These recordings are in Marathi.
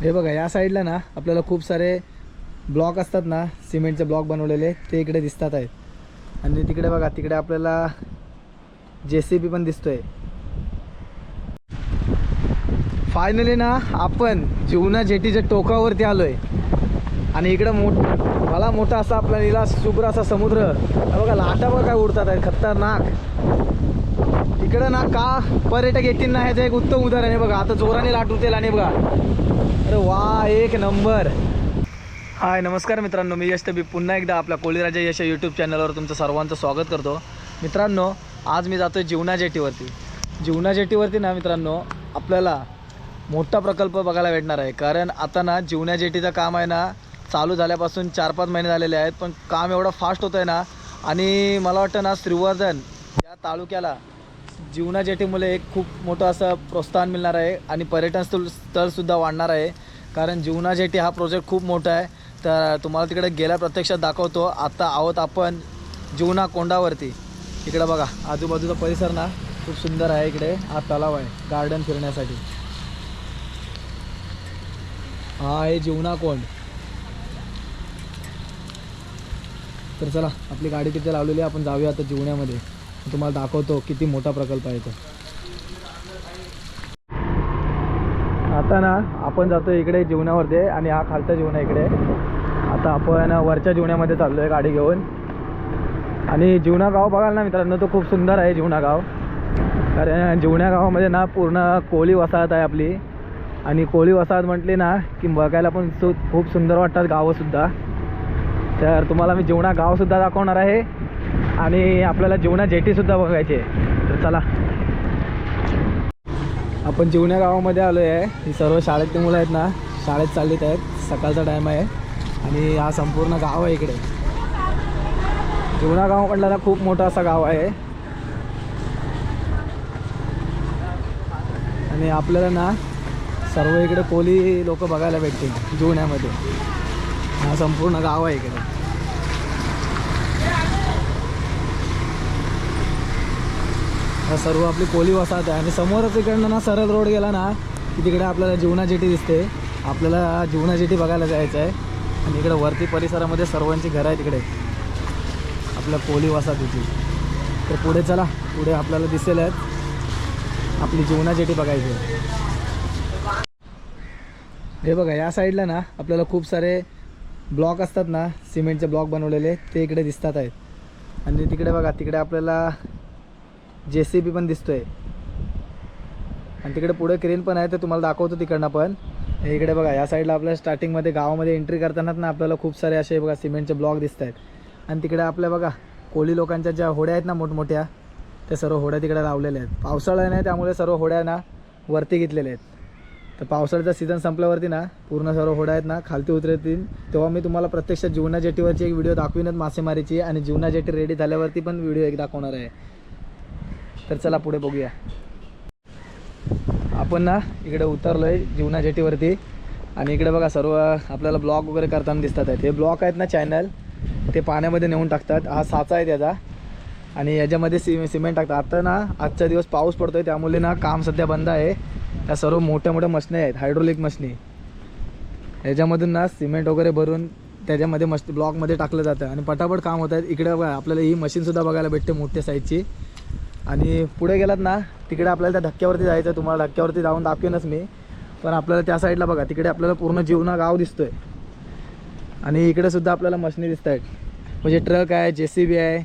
हे बघा या साईडला ना आपल्याला खूप सारे ब्लॉक असतात ना सिमेंटचे ब्लॉक बनवलेले ते इकडे दिसतात आहेत. आणि तिकडे बघा तिकडे आपल्याला जे सी बी पण दिसतोय. फायनली ना आपण जीवना जेटीच्या टोकावरती आलोय. आणि इकडं मोठ मला मोठा असा आपला निला शुभ्र असा समुद्र. बघा लाटा बघा काय उडतात आहेत खतरनाक. इकडं ना का पर्यटक येतील ना ह्याचं एक उत्तम उदाहरण आहे बघा. आता जोराने लाट उठेल आणि बघा. अरे वा एक नंबर. हाय नमस्कार मित्रांनो. मी यश तबी पुन्हा एकदा आपल्या कोळीराजा यश यूट्यूब चॅनलवर तुमचं सर्वांचं स्वागत करतो. मित्रांनो आज मी जातो जीवना जेटीवरती. जीवना जेटीवरती ना मित्रांनो आपल्याला मोठा प्रकल्प बघायला भेटणार आहे. कारण आता ना जीवना जेटीचं काम आहे ना चालू झाल्यापासून चार पाच महिने झालेले आहेत पण काम एवढं फास्ट होतं आहे ना आणि मला वाटतं ना श्रीवर्धन या तालुक्याला जीवना जेटीमुळे एक खूप मोठं असं प्रोत्साहन मिळणार आहे आणि पर्यटन स्थळ स्थळसुद्धा वाढणार आहे. कारण जीवनाजेटी हा प्रोजेक्ट खूप मोठा आहे. तर तुम्हाला तिकडे गेल्या प्रत्यक्षात दाखवतो. आत्ता आहोत आपण जीवना कोंडावरती. इकडं बघा आजूबाजूचा परिसर ना खूप सुंदर आहे इकडे. हा तलाव आहे गार्डन फिरण्यासाठी. हा आहे जीवना कोंड. तर चला आपली गाडी तिथे लावलेली आहे. आपण जाऊया आता जीवण्यामध्ये. तुम्हाला दाखवतो किती मोठा प्रकल्प आहे तो. आता ना आपण जातो इकडे जीवनावरती आणि हा खालचा जीवन आहे इकडे. आता आपण वरच्या जीवनामध्ये चाललो आहे गाडी घेऊन. आणि जीवना गाव बघाल ना मित्रांनो तो खूप सुंदर आहे जीवना गाव. कारण जीवण्या गावामध्ये ना पूर्ण कोळी वसाहत आहे आपली. आणि कोळी वसाहत म्हटली ना की बघायला पण सु खूप सुंदर वाटतात गावंसुद्धा तर तुम्हाला मी जीवना गावसुद्धा दाखवणार आहे. आणि आपल्याला जीवना जेटीसुद्धा बघायची आहे. तर चला. आपण जीवण्या गावामध्ये आलो आहे. ही सर्व शाळेतली मुलं आहेत ना शाळेत चाललीत आहेत. सकाळचा टाईम आहे. आणि हा संपूर्ण गाव आहे इकडे. जीवना गाव म्हटलं ना खूप मोठा असा गाव आहे. आणि आपल्याला ना सर्व इकडे कोली लोक बघायला भेटतील जीवण्यामध्ये. हा संपूर्ण गाव आहे इकडे. हा सर्व आपली कोली वसाहत आहे. आणि समोरच इकडनं ना सरळ रोड गेला ना की तिकडे आपल्याला जीवना जेटी दिसते. आपल्याला जीवना जेटी बघायला जायचं आहे. आणि इकडे वरती परिसरामध्ये सर्वांची घरं आहेत तिकडे आपल्या कोली वसाहतीची. तर पुढे चला. पुढे आपल्याला दिसेल आहेत. आपली जीवना जेटी बघायची आहे. हे बघा या साईडला ना आपल्याला खूप सारे ब्लॉक असतात ना सिमेंटचे ब्लॉक बनवलेले ते इकडे दिसतात आहेत. आणि तिकडे बघा तिकडे आपल्याला जे सी बी पण दिसतोय. आणि तिकडे पुढे क्रेन पण आहे ते तुम्हाला दाखवतो तिकडनं पण. इकडे बघा या साईडला आपल्या स्टार्टिंगमध्ये गावामध्ये एंट्री करतानाच ना आपल्याला खूप सारे असे बघा सिमेंटचे ब्लॉक दिसत आहेत आणि तिकडे आपल्या बघा कोळी लोकांच्या ज्या होड्या आहेत ना मोठमोठ्या त्या सर्व होड्या तिकडे लावलेल्या आहेत. पावसाळा नाही त्यामुळे सर्व होड्या ना वरती घेतलेल्या आहेत. तर पावसाळ्याचा सीझन संपल्यावरती ना पूर्ण सर्व होड्या आहेत ना खालती उतरतील. तेव्हा मी तुम्हाला प्रत्यक्ष जीवना जेटीवरची एक व्हिडिओ दाखवीनच मासेमारीची. आणि जीवना जेटी रेडी झाल्यावरती पण व्हिडिओ एक दाखवणार आहे. तर चला पुढे बघूया. आपण ना इकडे उतरलो आहे जीवना जेटीवरती. आणि इकडे बघा सर्व आपल्याला ब्लॉक वगैरे करताना दिसतात आहेत. हे ब्लॉक आहेत ना चॅनल ते पाण्यामध्ये नेऊन टाकतात. हा साचा आहे त्याचा. आणि याच्यामध्ये सि सिमेंट टाकतात. आता ना आजचा दिवस पाऊस पडतोय त्यामुळे ना काम सध्या बंद आहे. त्या सर्व मोठ्या मोठ्या मशनी आहेत हायड्रोलिक मशनी. याच्यामधून ना सिमेंट वगैरे भरून त्याच्यामध्ये मश ब्लॉकमध्ये टाकलं जातं. आणि पटापट काम होत आहेत. इकडे बघा आपल्याला ही मशीनसुद्धा बघायला भेटते मोठ्या साईजची आणि पुढे गेलात ना तिकडे आपल्याला त्या धक्क्यावरती जायचं तुम्हाला धक्क्यावरती जाऊन दाखवेनच मी. पण आपल्याला त्या साईडला बघा तिकडे आपल्याला पूर्ण जीवना गाव दिसतोय. आणि इकडे सुद्धा आपल्याला मशिनी दिसत आहेत म्हणजे ट्रक आहे जे सी बी आहे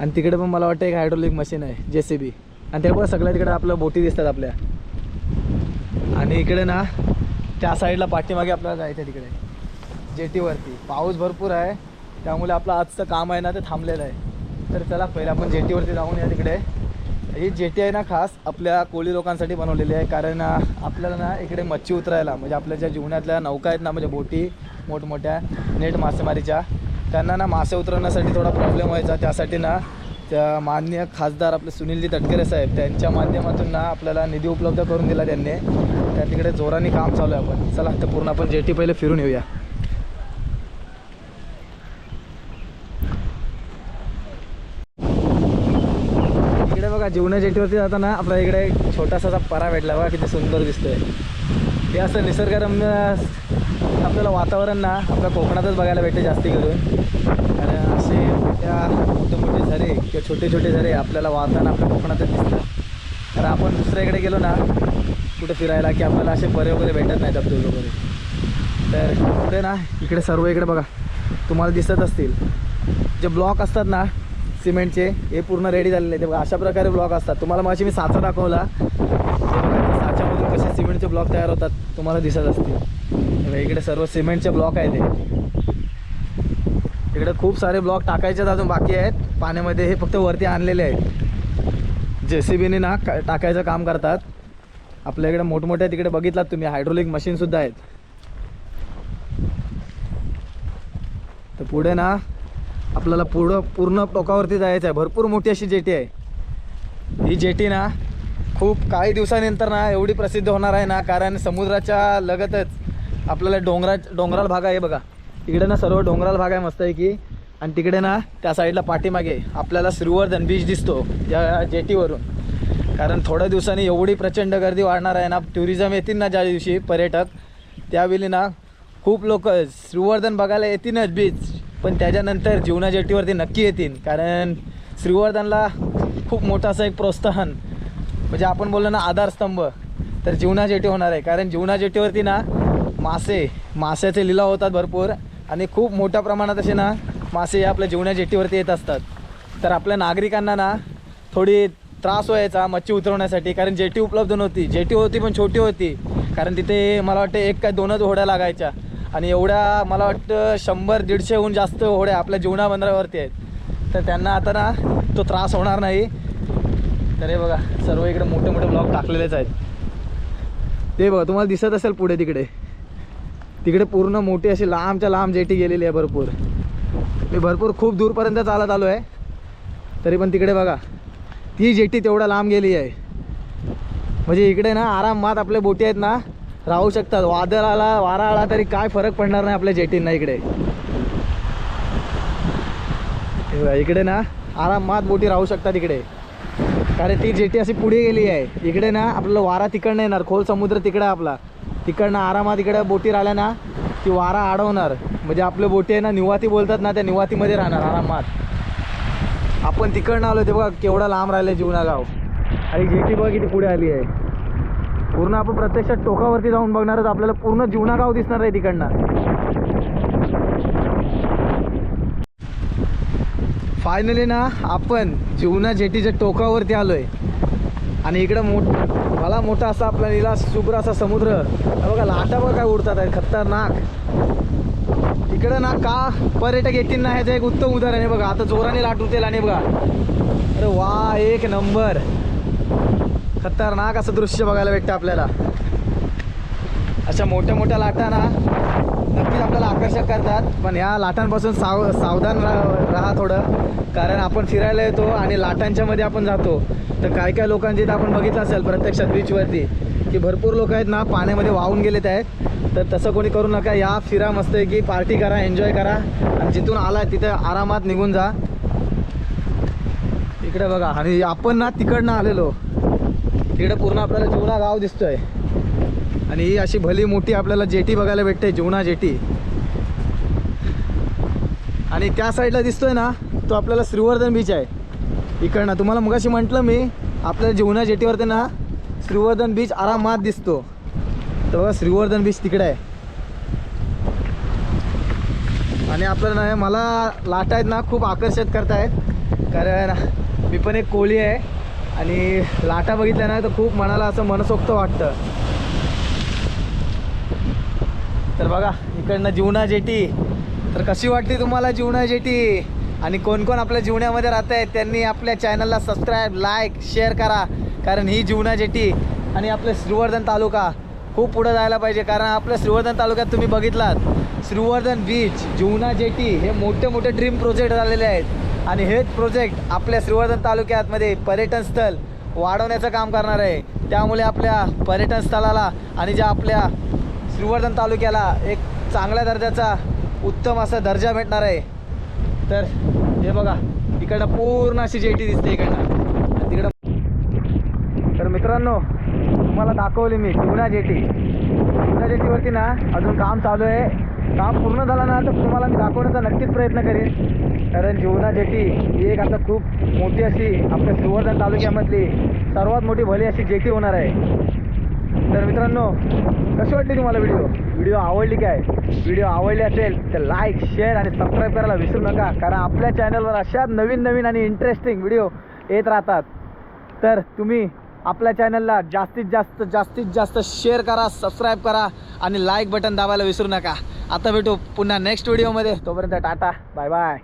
आणि तिकडे पण मला वाटतं एक हायड्रोलिक मशीन आहे जे सी बी आणि ते पण सगळ्या तिकडे आपल्या बोटी दिसतात आपल्या. आणि इकडे ना त्या साईडला पाठीमागे आपल्याला जायचं आहे तिकडे. जेटीवरती. पाऊस भरपूर आहे त्यामुळे आपलं आजचं काम आहे ना ते थांबलेलं आहे. तर चला पहिले आपण जेटीवरती जाऊन या तिकडे. ही जेटी आहे ना खास आपल्या कोळी लोकांसाठी बनवलेली आहे. कारण आपल्याला ना इकडे मच्छी उतरायला म्हणजे आपल्या ज्या जीवनातल्या नौका आहेत ना म्हणजे बोटी मोठमोठ्या नेट मासेमारीच्या त्यांना ना मासे उतरवण्यासाठी थोडा प्रॉब्लेम व्हायचा. त्यासाठी ना त्या मान्य खासदार आपले सुनीलजी तटकरे साहेब त्यांच्या माध्यमातून ना आपल्याला निधी उपलब्ध करून दिला त्यांनी. त्या तिकडे जोराने काम चालू आहे आपण. चला तर पूर्ण आपण जेटी पहिले फिरून येऊया इकडे बघा जीवना जेटीवरती जाताना आपल्या इकडे एक छोटासा असा परा भेटला. बघा किती सुंदर दिसतोय. हे असं निसर्गरम्य आपल्याला वातावरण ना आपल्या कोकणातच बघायला भेटते जास्ती करून. कारण असे त्या मोठे मोठे झरे किंवा छोटे छोटे झरे आपल्याला वाहताना आपल्या कोकणातच दिसतात. कारण आपण दुसऱ्याकडे गेलो ना कुठे फिरायला की आपल्याला असे परे वगैरे भेटत नाही धबधबे वगैरे. तर पुढे ना इकडे सर्व इकडे बघा. तुम्हाला दिसत असतील. जे ब्लॉक असतात ना सिमेंटचे हे पूर्ण रेडी झालेले आहेत. ते बघा अशा प्रकारे ब्लॉक असतात. तुम्हाला मग मी साचा दाखवला. साच्यामधून कसे सिमेंटचे ब्लॉक तयार होतात. तुम्हाला दिसत असतील. इकडे सर्व सिमेंटचे ब्लॉक आहेत इकडे खूप सारे ब्लॉक टाकायचे अजून बाकी आहेत. पाण्यामध्ये हे फक्त वरती आणलेले आहेत. जे सी बीने ना टाकायचं काम करतात. आपल्या इकडे मोठमोठ्या तिकडे बघितलात तुम्ही. हायड्रोलिक मशीनसुद्धा आहेत. तर पुढे ना आपल्याला पुढं पूर्ण टोकावरती जायचं आहे भरपूर मोठी अशी जेटी आहे. ही जेटी ना खूप काही दिवसानंतर ना एवढी प्रसिद्ध होणार आहे ना कारण समुद्राच्या लगतच आपल्याला डोंगरा डोंगराळ भाग आहे बघा. इकडे ना सर्व डोंगराळ भाग आहे मस्त आहे की आणि तिकडे ना त्या साईडला पाठीमागे आपल्याला श्रीवर्धन बीच दिसतो या जेटीवरून. कारण थोड्या दिवसांनी एवढी प्रचंड गर्दी वाढणार आहे ना टुरिझम येतील ना ज्या दिवशी पर्यटक त्यावेळी ना खूप लोक श्रीवर्धन बघायला येतीलच बीच पण त्याच्यानंतर जीवना जेटीवरती नक्की येतील. कारण श्रीवर्धनला खूप मोठं असं एक प्रोत्साहन म्हणजे आपण बोललो ना आधारस्तंभ तर जीवना जेटी होणार आहे. कारण जीवना जेटीवरती ना मासे माशाचे लिलाव होतात भरपूर आणि खूप मोठ्या प्रमाणात असे ना मासे आपल्या जीवना जेटीवरती येत असतात. तर आपल्या नागरिकांना ना थोडी त्रास व्हायचा मच्छी उतरवण्यासाठी कारण जेटी उपलब्ध नव्हती. जेटी होती पण छोटी होती. कारण तिथे मला वाटते एक काय दोनच होड्या लागायच्या. आणि एवढ्या मला वाटतं शंभर दीडशेहून जास्त होड्या आपल्या जीवनाबंदरावरती आहेत. तर त्यांना आता ना तो त्रास होणार नाही. तर हे बघा सर्व इकडे मोठे मोठे ब्लॉक टाकलेलेच आहेत. ते बघा तुम्हाला दिसत असेल पुढे तिकडे. तिकडे पूर्ण मोठी अशी लांबच्या लांब जेटी गेलेली आहे भरपूर. मी भरपूर खूप दूरपर्यंत चालत आलो आहे तरी पण तिकडे बघा ती जेटी तेवढा लांब गेली आहे. म्हणजे इकडे ना आरामात आपल्या बोटी आहेत ना राहू शकतात. वादळ आला वारा आला तरी काय फरक पडणार नाही आपल्या जेटींना इकडे. इकडे ना आरामात बोटी राहू शकतात इकडे. कारण ती जेटी अशी पुढे गेली आहे. इकडे ना आपल्याला वारा तिकडनं येणार. खोल समुद्र तिकडे आपला. तिकडनं आरामात इकडे बोटी राहिल्या ना ती वारा अडवणार म्हणजे आपल्या बोटी आहे ना निवाती बोलतात ना त्या निवातीमध्ये राहणार आरामात. आपण तिकडनं आलो ते बघा केवढा लांब राहिलं जीवना गाव आणि जेटी बघा किती पुढे आली आहे. पूर्ण आपण प्रत्यक्षात टोकावरती जाऊन बघणारच. आपल्याला पूर्ण जीवना गाव दिसणार आहे तिकडनं. फायनली ना आपण जीवना जेटीच्या टोकावरती आलोय. आणि इकडं मोठ मला मोठा असा आपला नीला शुभ्र असा समुद्र. बघा लाटावर काय उडतात खतरनाक. इकडं ना का पर्यटक येतील ना ह्याचं एक उत्तम उदाहरण आहे. बघा आता जोराने लाट उठेल आणि बघा. अरे वा एक नंबर. खतरनाक असं दृश्य बघायला भेटतं आपल्याला. अशा मोठ्या मोठ्या लाटा ना नक्कीच आपल्याला आकर्षक करतात. पण ह्या लाटांपासून साव सावधान राहा राहा थोडं. कारण आपण फिरायला येतो आणि लाटांच्या मध्ये आपण जातो. तर काय काय लोकांचे इथं आपण बघितलं असेल प्रत्यक्षात बीचवरती की भरपूर लोक आहेत ना पाण्यामध्ये वाहून गेलेत आहेत. तर तसं कोणी करू नका. या फिरा मस्त आहे की पार्टी करा एन्जॉय करा. आणि जिथून आला तिथे आरामात निघून जा. इकडे बघा. आणि आपण ना तिकडनं आलेलो. तिकडे पूर्ण आपल्याला जुना गाव दिसतोय. आणि ही अशी भली मोठी आपल्याला जेटी बघायला भेटते जीवना जेटी. आणि त्या साईडला दिसतोय ना तो आपल्याला श्रीवर्धन बीच आहे. इकडनं तुम्हाला मगाशी म्हटलं मी आपल्या जुना जेटीवरती ना श्रीवर्धन बीच आरामात दिसतो. तर बघा श्रीवर्धन बीच तिकडे आहे. आणि आपल्याला ना मला लाटा आहेत ना खूप आकर्षित करतायत. कारण मी पण एक कोळी आहे. आणि लाटा बघितल्या ना तर खूप मनाला असं मनसोक्त वाटतं. तर बघा इकडनं जीवना जेटी तर कशी वाटली तुम्हाला जीवना जेटी आणि कोण कोण आपल्या जीवनामध्ये राहत आहेत त्यांनी आपल्या चॅनलला सबस्क्राईब लाईक शेअर करा. कारण ही जीवना जेटी आणि आपलं श्रीवर्धन तालुका खूप पुढं जायला पाहिजे. कारण आपल्या श्रीवर्धन तालुक्यात तुम्ही बघितलात श्रीवर्धन बीच जीवना जेटी हे मोठे मोठे ड्रीम प्रोजेक्ट झालेले आहेत. आणि हेच प्रोजेक्ट आपल्या श्रीवर्धन तालुक्यातमध्ये पर्यटन स्थळ वाढवण्याचं काम करणार आहे. त्यामुळे आपल्या पर्यटन स्थळाला आणि ज्या आपल्या श्रीवर्धन तालुक्याला एक चांगल्या दर्जाचा उत्तम असा दर्जा भेटणार आहे. तर हे बघा इकडनं पूर्ण अशी जेटी दिसते इकडनं. तिकडं तर मित्रांनो तुम्हाला दाखवली मी शिवना जेटी. शिवना जेटीवरती ना अजून काम चालू आहे. काम पूर्ण झालं ना तर तुम्हाला मी दाखवण्याचा नक्कीच प्रयत्न करेन. कारण जीवना जेटी ही एक आता खूप मोठी अशी आपल्या सुवर्धन तालुक्यामधली सर्वात मोठी भली अशी जेटी होणार आहे. तर मित्रांनो कशी वाटली तुम्हाला व्हिडिओ व्हिडिओ आवडली काय? व्हिडिओ आवडली असेल तर लाईक शेअर आणि सबस्क्राईब करायला विसरू नका. कारण आपल्या चॅनलवर अशा नवीन नवीन आणि इंटरेस्टिंग व्हिडिओ येत राहतात. तर तुम्ही आपल्या चॅनलला जास्तीत जास्त जास्तीत जास्त शेअर करा सबस्क्राईब करा आणि लाईक बटन दाबायला विसरू नका. आता भेटू पुन्हा नेक्स्ट व्हिडिओमध्ये तोपर्यंत टाटा. Bye bye